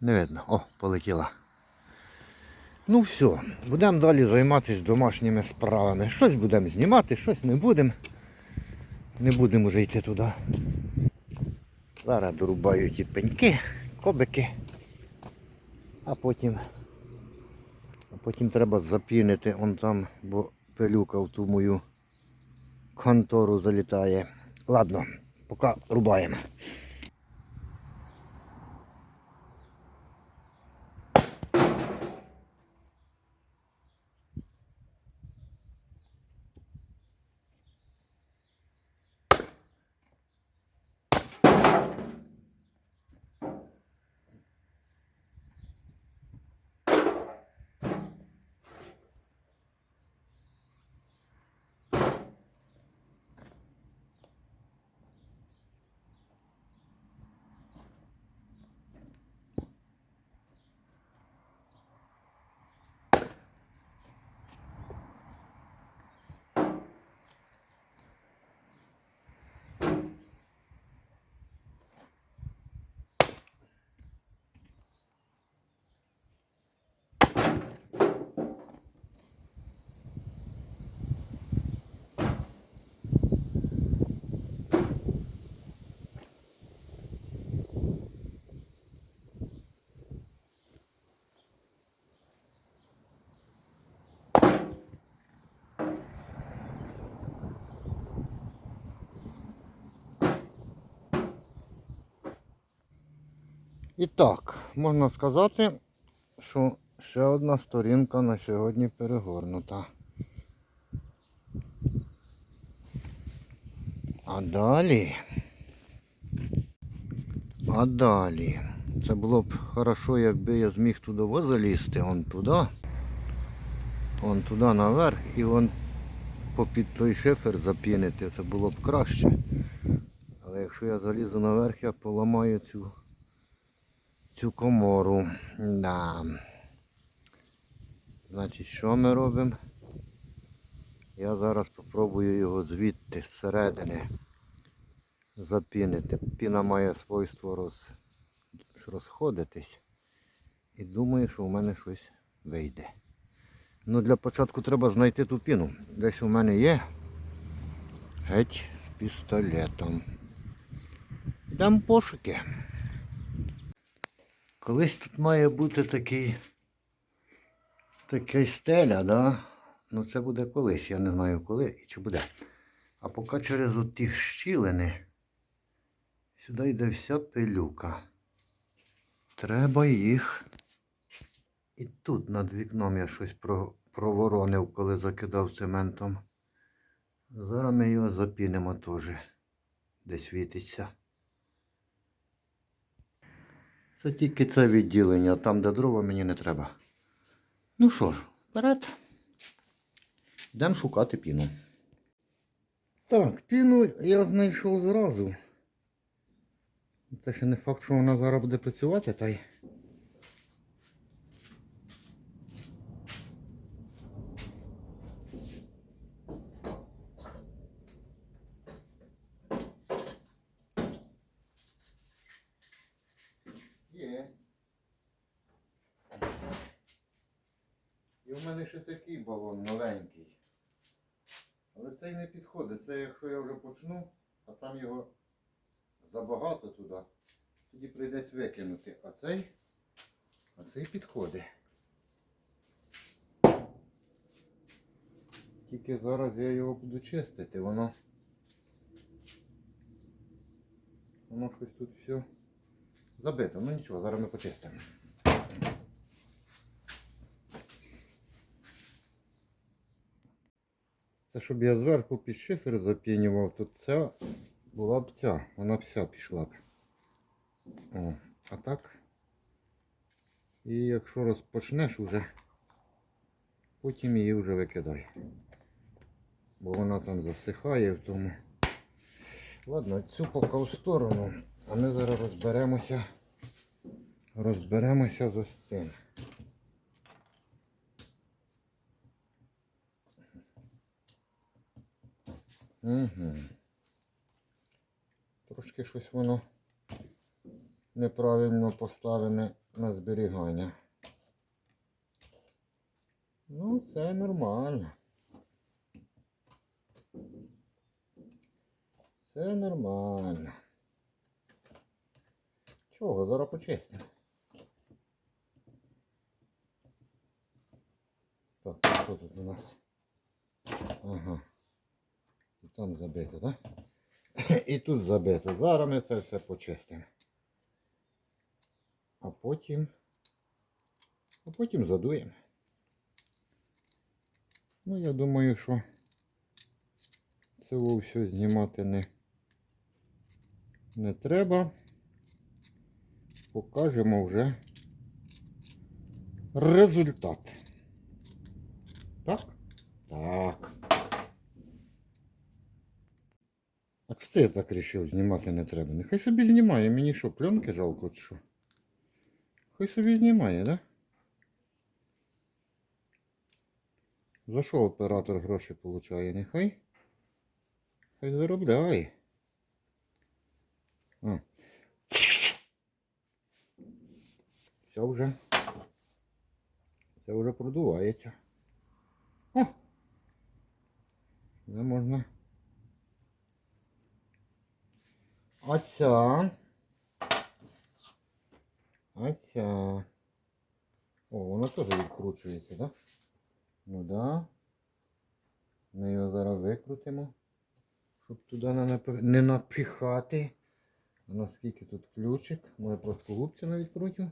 Не видно. О, полетіла. Ну все, будемо далі займатися домашніми справами. Щось будемо знімати, щось не будемо. Не будемо вже йти туди. Зараз дорубаю ті пеньки, кобики. А потім. А потім треба запінити он там, бо пилюка в ту мою контору залітає. Ладно, поки рубаємо. І так, можна сказати, що ще одна сторінка на сьогодні перегорнута. А далі. А далі. Це було б хорошо, якби я зміг туди залізти, он туди. Он туди наверх і вон попід той шифер запінити. Це було б краще. Але якщо я залізу наверх, я поламаю цю цю комору. Да. Значить, що ми робимо? Я зараз спробую його звідти, зсередини запінити. Піна має свойство роз... розходитись. І думаю, що у мене щось вийде. Ну для початку треба знайти ту піну. Десь у мене є. Геть з пістолетом. Йдемо пошуки. Колись тут має бути такий такий стеля, да? Ну це буде колись, я не знаю коли і чи буде. А поки через оті щілини сюди йде вся пилюка. Треба їх. І тут над вікном я щось про- проворонив, коли закидав цементом. Зараз ми його запінимо теж, де світиться. Це тільки це відділення, там, де дрова, мені не треба. Ну що ж, вперед. Йдемо шукати піну. Так, піну я знайшов зразу. Це ще не факт, що вона зараз буде працювати, та й. Є. І в мене ще такий балон новенький. Але цей не підходить. Це якщо я вже почну, а там його забагато туди, тоді прийдеться викинути. А цей, а цей підходить. Тільки зараз я його буду чистити, воно. Воно щось тут все забито. Ну нічого, зараз ми почистимо. Це щоб я зверху під шифер запінював, то ця була б ця, вона вся пішла б. О, а так. І якщо розпочнеш уже, потім її вже викидай. Бо вона там засихає в тому. Ладно, цю поки в сторону, а ми зараз розберемося. Розберемося з ось цим. Угу. Трошки щось воно неправильно поставлене на зберігання. Ну, це нормально. Це нормально. Чого, зараз почистимо. Так, що тут у нас? Ага. Там забито, так? І тут забито. Зараз ми це все почистимо. А потім. А потім задуємо. Ну, я думаю, що це все знімати не, не треба. Покажемо вже результат. Так? Так. Що це я так вирішив, знімати не треба? Нехай собі знімає, мені що, пленки жалко чи що? Хай собі знімає, да? За що оператор гроші получає? Нехай? Хай заробляє. А. Все вже. Це вже продувається. О! Вже можна. А ця. А ця. О, воно теж відкручується, так? Ну да. Ми його зараз викрутимо, щоб туди не напихати. Наскільки тут ключик? Може плоскогубця навіть крутю.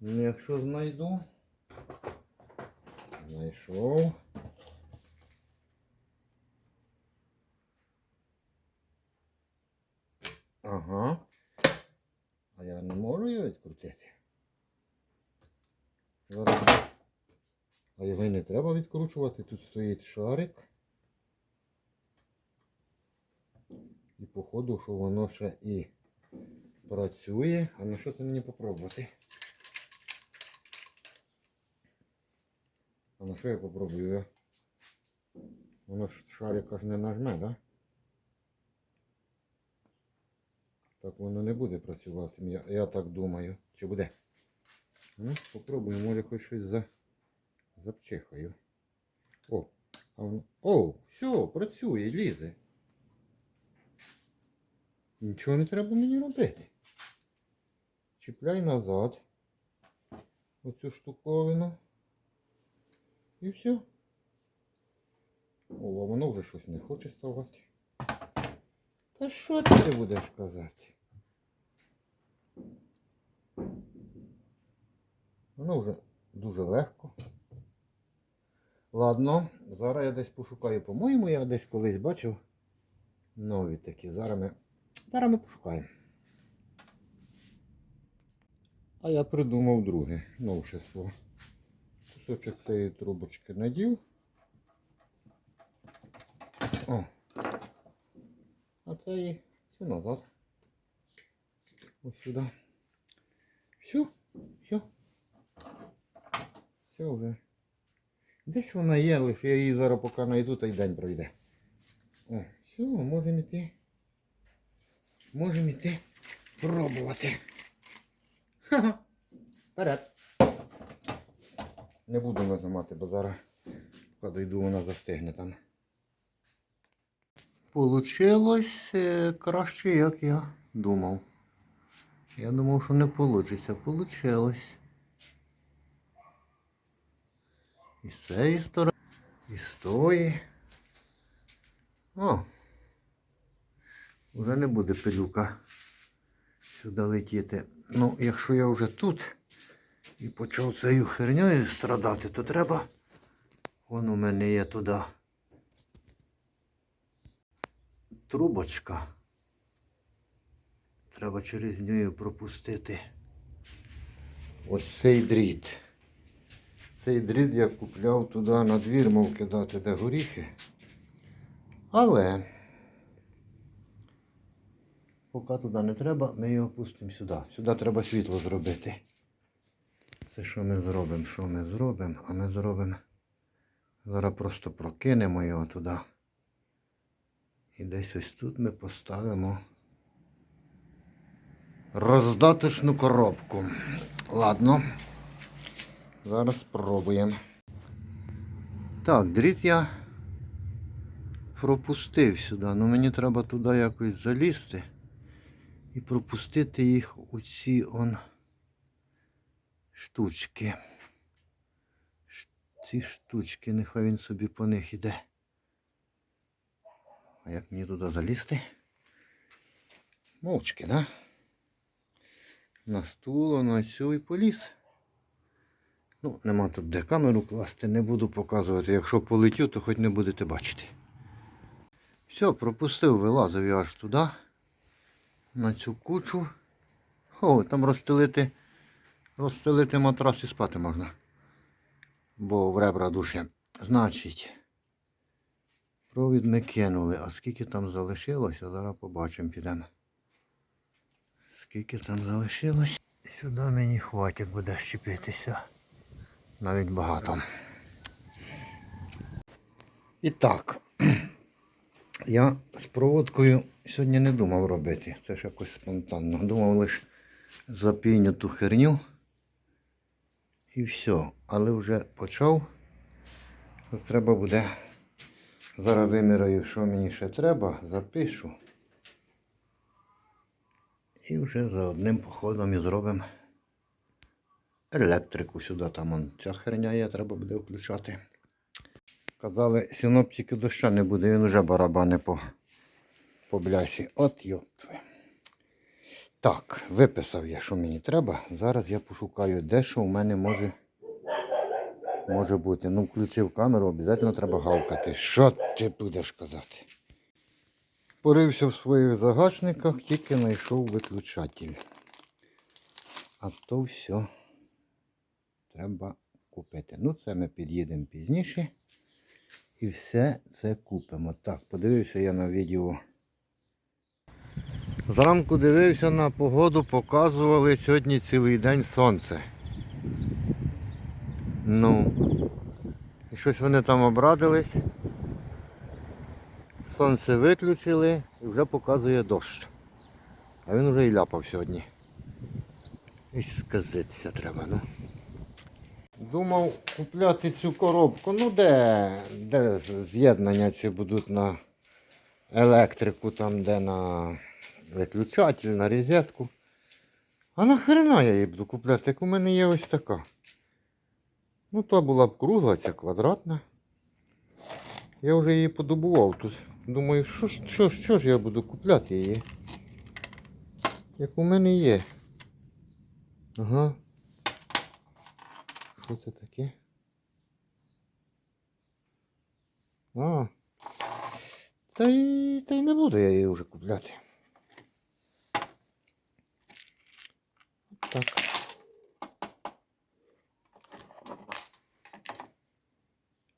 Ну, якщо знайду. Знайшов. Ага. А я не можу його відкрутити. Зараз. А його не треба відкручувати. Тут стоїть шарик. І походу, що воно ще і працює. А на що це мені попробувати? А на що я попробую? Воно ж шарика ж не нажме, да? Так воно не буде працювати. Я, я так думаю. Чи буде? Ну, попробую, може хоч щось за... запчихаю. О, а воно... О, все, працює, лізе. Нічого не треба мені робити. Чіпляй назад. Оцю штуковину. І все. О, а воно вже щось не хоче ставати. Та що ти будеш казати? Воно вже дуже легко. Ладно, зараз я десь пошукаю. По-моєму, я десь колись бачив нові такі. Зараз ми, зараз ми пошукаємо. А я придумав друге новшество. Кусочок цієї трубочки надів. О. А це і все назад. Ось сюди. Все. Все вже. Десь вона є, лише я її зараз поки знайду, та й день пройде. О, все, можемо йти. Можемо йти пробувати. Ха-ха. Вперед. Не буду нажимати, бо зараз, поки дойду, вона застигне там. Получилось е, краще, як я думав. Я думав, що не вийде. Получилось. І з цієї сторони, і з тої. О! Вже не буде пилюка сюди летіти. Ну, якщо я вже тут і почав цією хернею страдати, то треба. Вон у мене є туди. Трубочка. Треба через неї пропустити. Ось цей дріт. Цей дріт я купляв туди на двір, мов кидати де горіхи. Але поки туди не треба, ми його пустимо сюди. Сюди треба світло зробити. Це що ми зробимо? Що ми зробимо? А ми зробимо. Зараз просто прокинемо його туди. І десь ось тут ми поставимо роздаточну коробку. Ладно. Зараз спробуємо. Так, дріт я пропустив сюди. Ну мені треба туди якось залізти і пропустити їх у ці он штучки. Ці штучки, нехай він собі по них іде. А як мені туди залізти? Мовчки, да? На стул, на цю і поліз. Ну, нема тут де камеру класти, не буду показувати. Якщо полетю, то хоч не будете бачити. Все, пропустив, вилазив я аж туди, на цю кучу. О, там розстелити, розстелити матрас і спати можна. Бо в ребра душі. Значить, провід ми кинули. А скільки там залишилося, зараз побачимо, підемо. Скільки там залишилось? Сюди мені хватить буде щепитися. Навіть багато. І так, я з проводкою сьогодні не думав робити. Це ж якось спонтанно. Думав лише запійню ту херню. І все. Але вже почав. От Треба буде. Зараз виміряю, що мені ще треба, запишу. І вже за одним походом і зробимо електрику сюди. Там он, ця херня є, треба буде включати. Казали, синоптики доща не буде, він вже барабани по, по блясі. От йоптве. Так, виписав я, що мені треба. Зараз я пошукаю, де що у мене може, може бути. Ну, включив камеру, обов'язково треба гавкати. Що ти будеш казати? Порився в своїх загашниках, тільки знайшов виключатель. А то все треба купити. Ну, це ми під'їдемо пізніше. І все це купимо. Так, подивився я на відео. Зранку дивився на погоду, показували сьогодні цілий день сонце. Ну, і щось вони там обрадились. Сонце виключили і вже показує дощ. А він вже і ляпав сьогодні. І сказитися треба, ну. Думав купляти цю коробку. Ну де, де з'єднання ці будуть на електрику, там де на виключатель, на розетку. А нахрена я її буду купляти, як у мене є ось така. Ну, та була б кругла, ця квадратна. Я вже її подобував тут. Думаю, що, що, що ж я буду купляти її? Як у мене є. Ага. Що це таке? А. Та й, та й не буду я її вже купляти. От Так.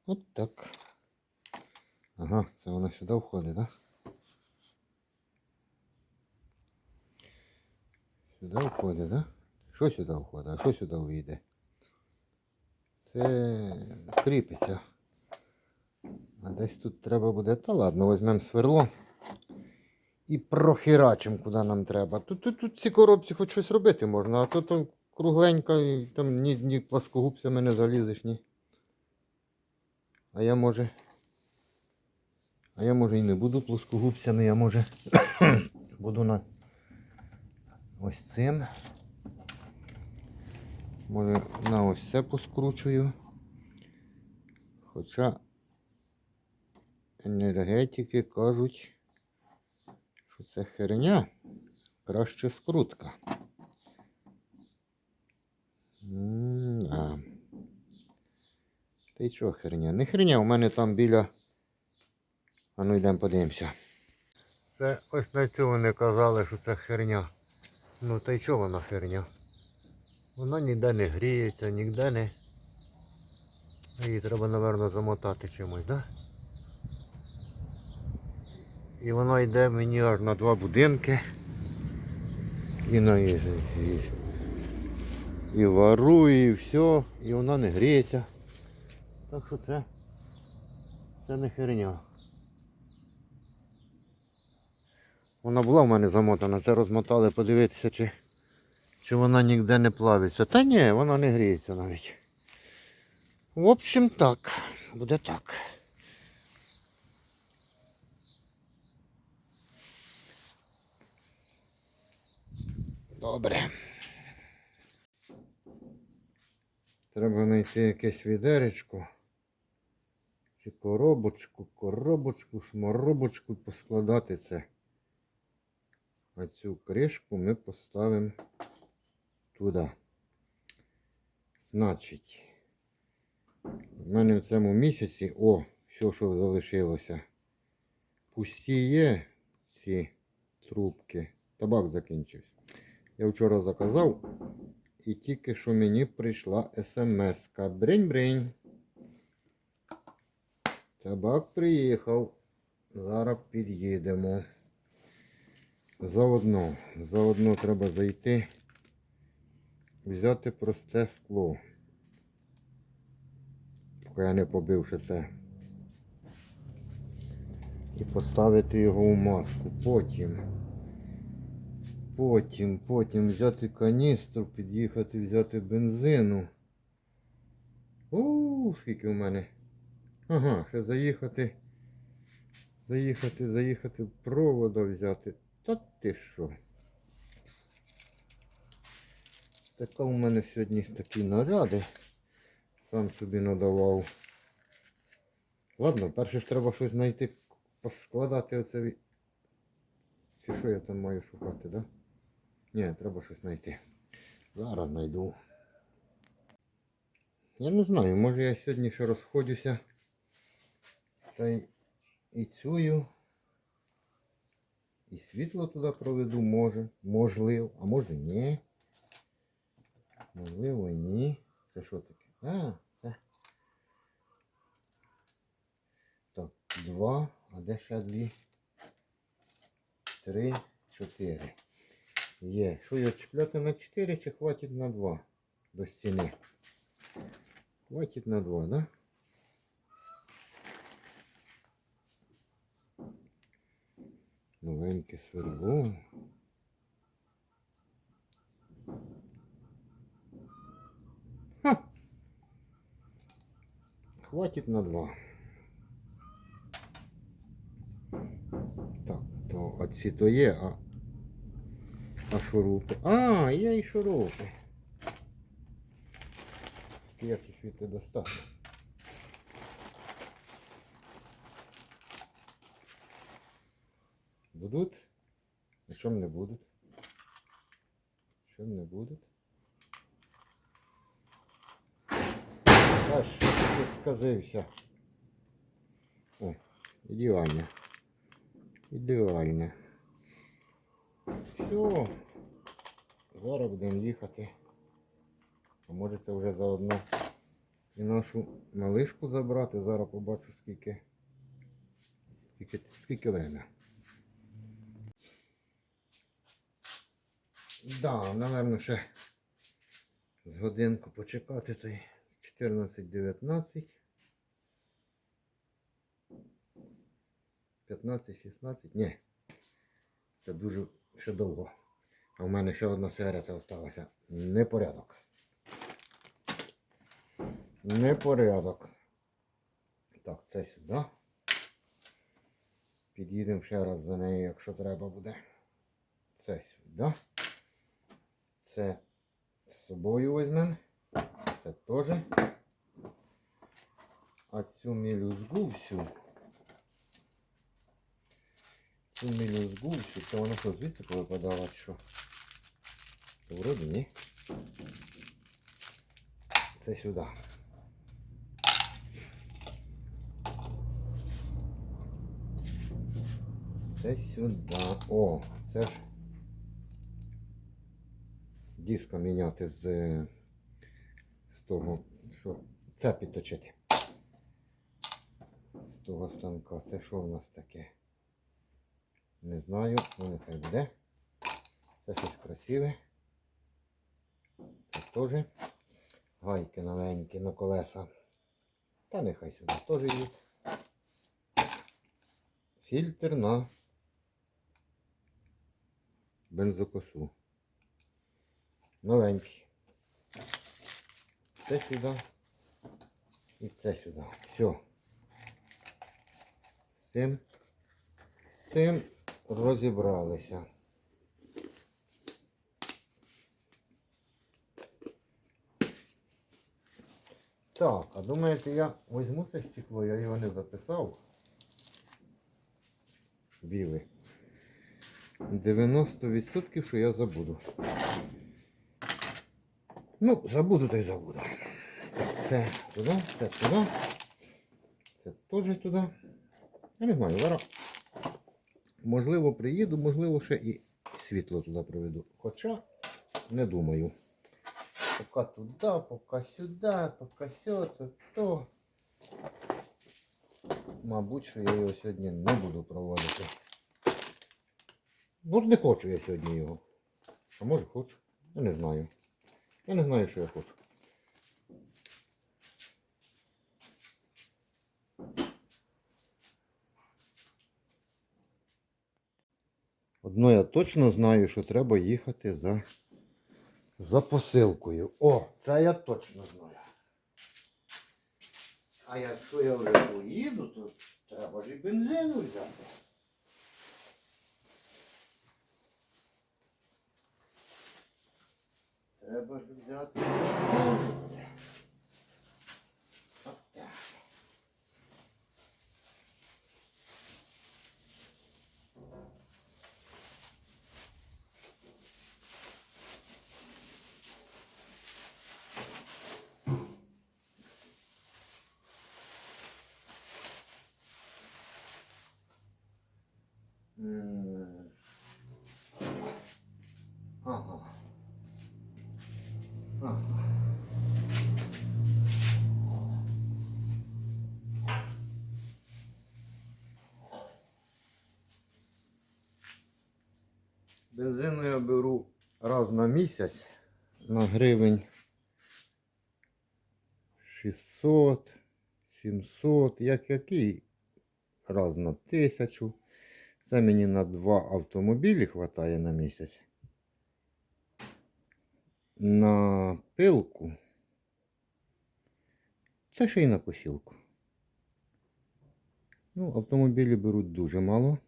От так. Ага, це вона сюди входить, так? Да? Сюди входить, так? Да? Що сюди входить? А що сюди вийде? Це кріпиться. А десь тут треба буде. Та ладно, візьмемо сверло і прохерачимо, куди нам треба. Тут, тут, тут ці коробці хоч щось робити можна, а то там кругленька, і там ні, ні пласкогубцями не залізеш, ні. А я може. А я може і не буду плоскогубцями, я може буду на ось цим. Може на ось це поскручую. Хоча енергетики кажуть, що це херня, краще скрутка. М-да. Та й чого херня? Не херня, у мене там біля. А ну йдемо подивимося. Це ось на цю вони казали, що це херня. Ну та й чого вона херня? Вона ніде не гріється, ніде не. Її треба, напевно, замотати чимось, так? І вона йде мені аж на два будинки. І на і, і, і варує, і все, і вона не гріється. Так що це, це не херня. Вона була в мене замотана, це розмотали, подивитися, чи Чи вона ніде не плавиться? Та ні, вона не гріється навіть. В общем так, буде так. Добре. Треба знайти якесь відеречко. Чи коробочку, коробочку, шмаробочку поскладати це. А цю кришку ми поставимо туди. Значить, в мене в цьому місяці, о, все, що залишилося. Пусті є ці трубки. Табак закінчився. Я вчора заказав і тільки що мені прийшла смс-ка. Бринь-бринь. Табак приїхав. Зараз під'їдемо. Заодно. Заодно треба зайти. Взяти просте скло. Поки я не побив ще це. І поставити його у маску. Потім. Потім, потім взяти каністру, під'їхати, взяти бензину. Ууу, скільки в мене. Ага, ще заїхати. Заїхати, заїхати, провода взяти. Та ти що? Така у мене сьогодні такі наряди. Сам собі надавав. Ладно, перше ж треба щось знайти, поскладати оце. Чи що я там маю шукати, да? Ні, треба щось знайти. Зараз знайду. Я не знаю, може я сьогодні ще розходюся. Та й і цю. І світло туди проведу, може. Можливо. А може ні. Можливо, ні. Це що таке? А, це. Так, два. А де ще дві? Три, чотири. Є. Що його чіпляти на 4 чи хватить на 2 до стіни? Хватить на 2, да? Новеньке свердло. Ха! Хватить на 2. Так, то оці то є, а а шурупи. А, є і шурупи. Як їх звідти достати? Будуть? А що не будуть? Що не будуть? А що сказився? О, ідеально. Ідеально. Все. Зараз будемо їхати. А може це вже заодно і нашу малишку забрати. Зараз побачу скільки. Скільки, скільки время. Да, напевно, ще з годинку почекати той 14-19. 15-16. Ні. Це дуже ще довго. А в мене ще одна сигарета залишилася. Непорядок. Непорядок. Так, це сюди. Під'їдемо ще раз за нею, якщо треба буде. Це сюди. Це з собою візьмемо. Це теж. А цю мілюзгу всю. Цю мілюзгу всю, це вона що звідси повипадала, що? Та Вроді ні. Це сюди. Це сюди. О, це ж диско міняти з, з того, що це підточити. З того станка. Це що в нас таке? Не знаю, ну нехай буде. Це щось красиве. Це теж. Гайки новенькі на колеса. Та нехай сюди теж є. Фільтр на бензокосу. новенькі. Це сюди. І це сюди. Все. З цим, цим розібралися. Так, а думаєте, я візьму це стекло, я його не записав. Біле. 90% що я забуду. Ну, забуду та й забуду. Так, це туди, це туди. Це теж туди. Я не знаю, зараз. Можливо, приїду, можливо, ще і світло туди приведу. Хоча не думаю. Поки туди, поки сюди, поки сюди, то. Мабуть, що я його сьогодні не буду проводити. Ну, не хочу я сьогодні його. А може хочу. Я не знаю. Я не знаю, що я хочу. Одно я точно знаю, що треба їхати за, за посилкою. О, це я точно знаю. А якщо я вже поїду, то треба ж і бензину взяти. Треба ж взяти. Бензину я беру раз на місяць на гривень 600, 700, як який раз на тисячу. Це мені на два автомобілі вистачає на місяць. На пилку. Це ще й на посілку. Ну, автомобілі беруть дуже мало.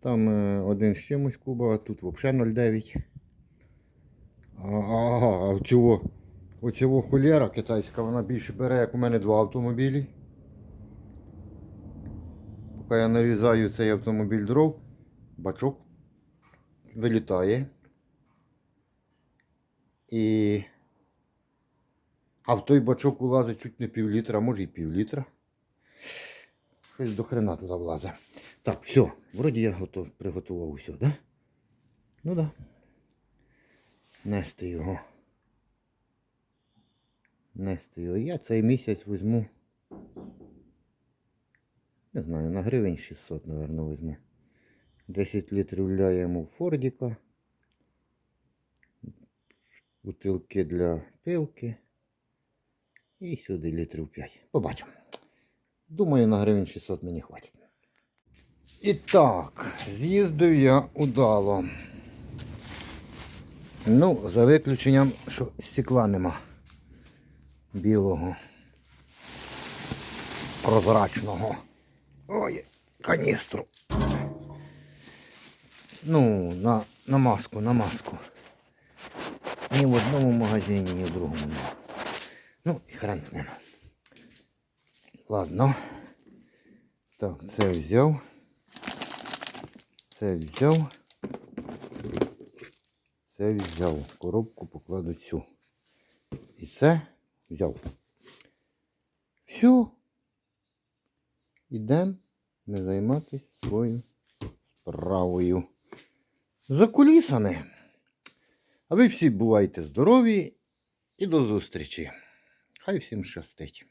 Там е, один з чимось куба, а тут взагалі 0,9. А, а, а цього, оцього холєра китайська, вона більше бере, як у мене два автомобілі. Поки я нарізаю цей автомобіль дров, бачок вилітає. І... А в той бачок улазить чуть не пів літра, може і пів літра. Щось до хрена туди влазить. Так, все, вроді я готов, приготував усе, да? Ну да. Нести його. Нести його. Я цей місяць візьму. Не знаю, на гривень 600, мабуть, візьму. 10 літрів ляємо в Фордіка. Бутилки для пилки. І сюди літрів 5. Побачимо. Думаю, на гривень 600 мені хватить. І так, з'їздив я удало. Ну, за виключенням, що стекла нема білого. Прозрачного. Ой, каністру. Ну, на, на маску, на маску. Ні в одному магазині, ні в другому. Ну, і хрен з ним. Ладно. Так, це взяв. Це взяв. Це взяв. Коробку покладу цю. І це взяв. Все. Ідемо ми займатися своєю справою. За кулісами. А ви всі бувайте здорові і до зустрічі. Хай всім щастить.